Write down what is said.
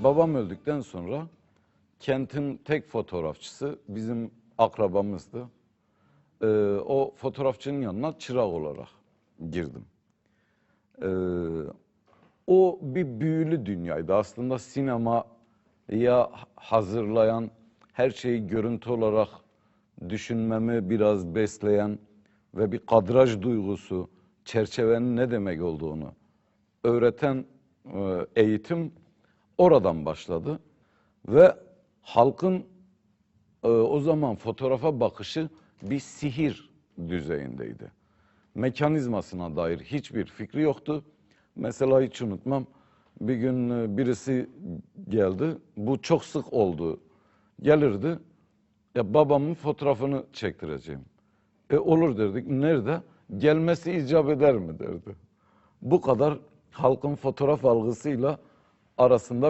Babam öldükten sonra kentin tek fotoğrafçısı bizim akrabamızdı. Ee, o fotoğrafçının yanına çırak olarak girdim. Ee, o bir büyülü dünyaydı. Aslında sinemaya hazırlayan, her şeyi görüntü olarak düşünmemi biraz besleyen ve bir kadraj duygusu, çerçevenin ne demek olduğunu öğreten e, eğitim oradan başladı. Ve halkın e, o zaman fotoğrafa bakışı bir sihir düzeyindeydi. Mekanizmasına dair hiçbir fikri yoktu. Mesela hiç unutmam bir gün e, birisi geldi. Bu çok sık oldu. Gelirdi. Ya babamın fotoğrafını çektireceğim. E olur derdik. Nerede? Gelmesi icap eder mi derdi. Bu kadar halkın fotoğraf algısıyla arasında